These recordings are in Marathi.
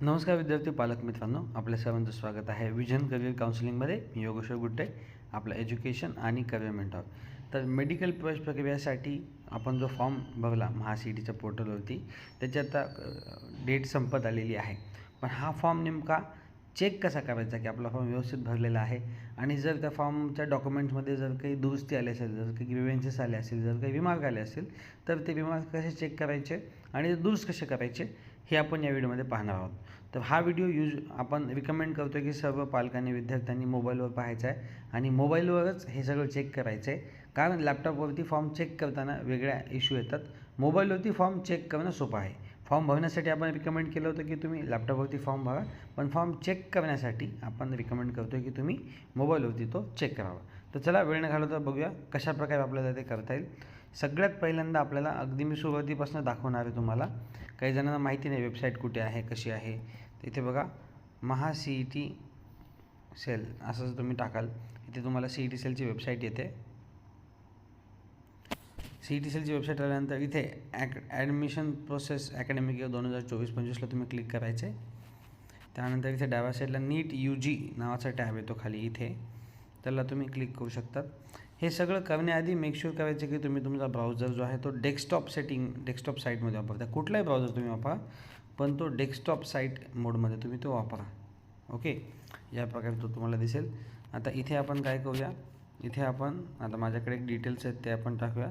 नमस्कार विद्यार्थी पालक मित्रांनो आपल्या सर्वांचं स्वागत आहे विजन करिअर काउन्सिलिंगमध्ये. मी योगेश्वर गुट्टे आपलं एज्युकेशन आणि करिअर मेंटॉर. तर मेडिकल प्रवेश प्रक्रियेसाठी आपण जो फॉर्म भरला महा ई पोर्टलवरती त्याची आता डेट संपत आलेली आहे. पण हा फॉर्म नेमका चेक कसा करायचा की आपला फॉर्म व्यवस्थित भरलेला आहे? आणि जर त्या फॉर्मच्या डॉक्युमेंट्समध्ये जर काही दुरुस्ती आली असेल जर काही ग्रीवेन्सेस आले असेल जर काही रिमार्क आले असेल तर ते रिमार्क कसे चेक करायचे आणि दुरुस्त कसे करायचे हे आपण या व्हिडिओमध्ये पाहणार आहोत. तर हा व्हिडिओ यूज आपण रिकमेंड करतो की सर्व पालकांनी विद्यार्थ्यांनी मोबाईलवर पाहायचा आहे आणि मोबाईलवरच हे सगळं चेक करायचं आहे कारण लॅपटॉपवरती फॉर्म चेक करताना वेगळ्या इश्यू येतात. मोबाईलवरती फॉर्म चेक करणं सोपं आहे. फॉर्म भरण्यासाठी आपण रिकमेंड केलं होतं की तुम्ही लॅपटॉपवरती फॉर्म भरा. पण फॉर्म चेक करण्यासाठी आपण रिकमेंड करतो की तुम्ही मोबाईलवरती तो चेक करावा. तर चला वेळ न घालवता बघूया कशा प्रकारे आपल्याला ते करता येईल. सगळ्यात पहिल्यांदा आपल्याला अगदी मी सुरुवातीपासून दाखवणार आहे तुम्हाला. काही जणांना माहिती नाही वेबसाईट कुठे आहे कशी आहे. तर इथे बघा Maha C E T cell असं जर तुम्ही टाकाल इथे तुम्हाला सी ई टी सेलची वेबसाईट येते. सी ई टी सेलची वेबसाईट आल्यानंतर इथे ॲक ॲडमिशन प्रोसेस अकॅडमिक दोन हजार चोवीस पंचवीसला तुम्ही क्लिक करायचे. त्यानंतर इथे डाव्या साईडला नीट यू जी नावाचा टॅब येतो खाली इथे. त्याला तुम्ही क्लिक करू शकतात. हे सगळं करण्याआधी मेक करायचं की तुम्ही तुमचा ब्राउझर जो आहे तो डेस्कटॉप सेटिंग डेस्कटॉप साईटमध्ये वापरता. कुठलाही ब्राउझर तुम्ही वापरा पण तो डेस्कटॉप साईट मोडमध्ये तुम्ही तो वापरा. ओके या प्रकारे तो तुम्हाला दिसेल. आता इथे आपण काय करूया? इथे आपण आता माझ्याकडे एक डिटेल्स आहेत ते आपण टाकूया.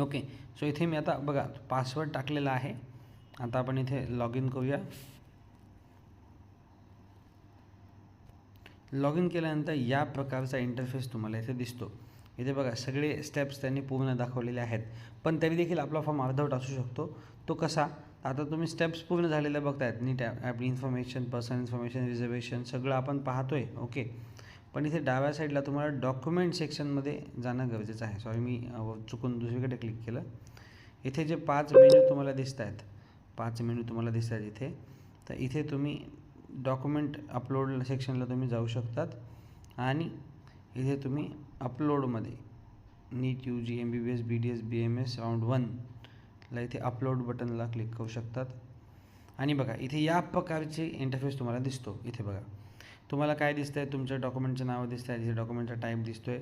ओके सो इथे मी आता बघा पासवर्ड टाकलेला आहे. आता आपण इथे लॉग इन करूया. लॉग इन केल्यानंतर या प्रकारचा इंटरफेस तुम्हाला इथे दिसतो. इथे बघा सगळे स्टेप्स त्यांनी पूर्ण दाखवलेले आहेत. पण तरी देखील आपला फॉर्म अर्धवट असू शकतो. तो कसा? आता तुम्ही स्टेप्स पूर्ण झालेले बघतायत. NEET app information personal information reservation सगळं आपण पाहतोय. ओके पण इथे डाव्या साईडला तुम्हाला डॉक्युमेंट सेक्शनमध्ये जाणं गरजेचं आहे. सॉरी मी चुकून दुसरीकडे क्लिक केलं. इथे जे पाच मेन्यू तुम्हाला दिसत आहेत पाच मेन्यू तुम्हाला दिसत आहेत इथे. तर इथे तुम्ही डॉक्युमेंट अपलोड सेक्शनला तुम्ही जाऊ शकतात. आणि इथे तुम्ही अपलोडमध्ये NEET U G M B B S B D S B M S round वनला इथे अपलोड बटनला क्लिक करू शकतात. आणि बघा इथे या प्रकारचे इंटरफेस तुम्हाला दिसतो. इथे बघा. तुम्हाला काय दिसतं आहे तुमच्या डॉक्युमेंटचं नाव दिसतं आहे इथे डॉक्युमेंटचा टाईप दिसतो आहे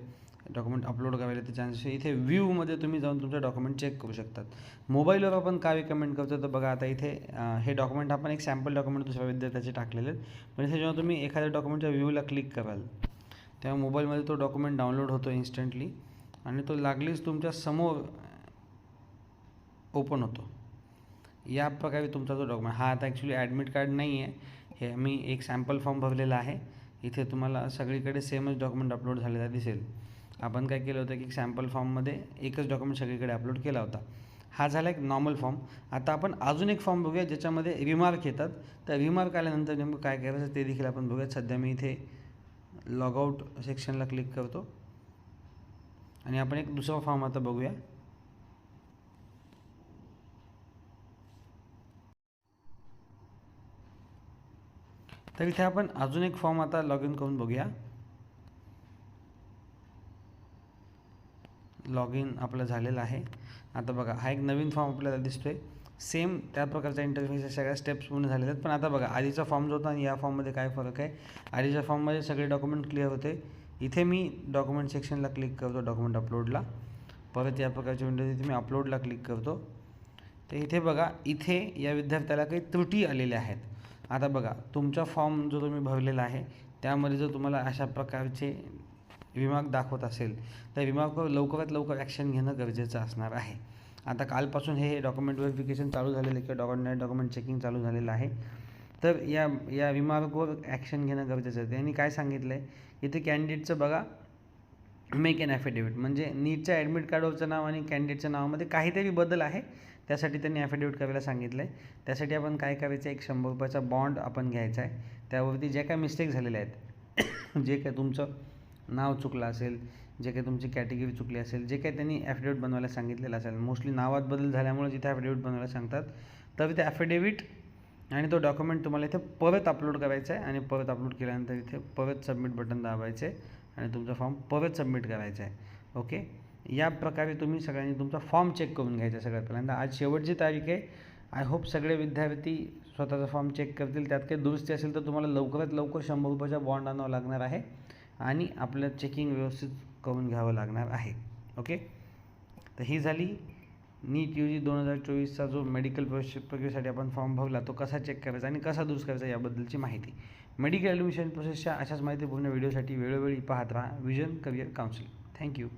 डॉक्युमेंट अपलोड करायला ते चान्सेस इथे व्ह्यूमध्ये तुम्ही जाऊन तुमचं डॉक्युमेंट चेक करू शकतात. मोबाईलवर आपण काय रिकमेंड करतो तर बघा आता इथे हे डॉक्युमेंट आपण एक सॅम्पल डॉक्युमेंट दुसऱ्या विद्यार्थ्याचे टाकलेले आहेत. पण इथे जेव्हा तुम्ही एखाद्या डॉक्युमेंटच्या व्ह्यूला क्लिक कराल तेव्हा मोबाईलमध्ये तो डॉक्युमेंट डाउनलोड होतो इन्स्टंटली आणि तो लागलीच तुमच्यासमोर ओपन होतो. या प्रकारे तुमचा जो डॉक्युमेंट हा आता ॲक्च्युली ॲडमिट कार्ड नाही आहे. हे मी एक सॅम्पल फॉर्म भरलेला आहे. इथे तुम्हाला सगळीकडे सेमच डॉक्युमेंट अपलोड झालेला दिसेल. आपण काय केलं होतं की सॅम्पल फॉर्ममध्ये एकच डॉक्युमेंट सगळीकडे अपलोड केला होता. हा झाला एक नॉर्मल फॉर्म आता आपण अजून एक फॉर्म बघूया ज्याच्यामध्ये रिमार्क येतात. तर रिमार्क आल्यानंतर नेमकं काय करायचं ते देखील आपण बघूयात. सध्या मी इथे लॉगआउट सेक्शनला क्लिक करतो. आणि आपण एक दुसरा फॉर्म आता बघूया. तर इथे आपण अजून एक फॉर्म आता लॉग इन करून बघूया. लॉग इन आपलं झालेलं आहे. आता बघा हा एक नवीन फॉर्म आपल्याला दिसतोय. सेम त्या प्रकारचा इंटरफेस सगळ्या स्टेप्स पूर्ण झालेले आहेत. पण आता बघा आधीचा फॉर्म जो होता आणि या फॉर्ममध्ये काय फरक आहे? आधीच्या फॉर्ममध्ये सगळे डॉक्युमेंट क्लिअर होते. इथे मी डॉक्युमेंट सेक्शनला क्लिक करतो डॉक्युमेंट अपलोडला परत या प्रकारच्या विंडोज इथे मी अपलोडला क्लिक करतो. तर इथे बघा इथे या विद्यार्थ्याला काही त्रुटी आलेल्या आहेत. आता बघा तुमचा फॉर्म जो तुम्ही भरलेला आहे त्यामध्ये जर तुम्हाला अशा प्रकारचे विमाग दाखवत असेल तर विमागावर लवकरात लवकर ॲक्शन घेणं गरजेचं असणार आहे. आता कालपासून हे डॉक्युमेंट व्हेरिफिकेशन चालू झालेलं आहे किंवा डॉक्युमेंट डॉक्युमेंट चेकिंग चालू झालेलं आहे. तर या या विमागावर ॲक्शन घेणं गरजेचं आहे. त्यांनी काय सांगितलं आहे इथे कॅन्डिडेटचं बघा मेक एन ॲफिडेविट म्हणजे नीटच्या ॲडमिट कार्डवरचं नाव आणि कॅन्डिडेटच्या नावामध्ये काहीतरी बदल आहे. त्यासाठी त्यांनी ॲफिडेविट करायला सांगितलं आहे त्यासाठी आपण काय करायचं एक शंभर रुपयाचा बॉन्ड आपण घ्यायचा आहे. त्यावरती जे काय मिस्टेक झालेल्या आहेत जे काय तुमचं नाव चुकलं असेल जे काही तुमची कॅटेगरी चुकली असेल जे काही त्यांनी ॲफिडेविट बनवायला सांगितलेलं असेल. मोस्टली नावात बदल झाल्यामुळे जिथे ॲफिडेविट बनवायला सांगतात तर ते ॲफिडेविट आणि तो डॉक्युमेंट तुम्हाला इथे परत अपलोड करायचा आहे आणि परत अपलोड केल्यानंतर इथे परत सबमिट बटन दाबायचे आणि तुमचा फॉर्म परत सबमिट करायचा आहे. ओके या प्रकारे तुम्ही सगळ्यांनी तुमचा फॉर्म चेक करून घ्यायचा आहे सगळ्यात पहिल्यांदा. आज शेवटची तारीख आहे. आय होप सगळे विद्यार्थी स्वतःचा फॉर्म चेक करतील. त्यात काही दुरुस्ती असेल तर तुम्हाला लवकरात लवकर शंभर रुपयाचा बॉन्ड आणावा लागणार आहे आणि आपलं चेकिंग व्यवस्थित करून घ्यावं लागणार आहे. ओके तर ही झाली नीट यू जी दोन हजार चोवीसचा जो मेडिकल प्रवेश प्रक्रियेसाठी आपण फॉर्म भरला तो कसा चेक करायचा आणि कसा दुरुस्त करायचा याबद्दलची माहिती. मेडिकल ॲडमिशन प्रोसेसच्या अशाच माहितीपूर्ण व्हिडिओसाठी वेळोवेळी पाहत राहा. Vision career counselling thank you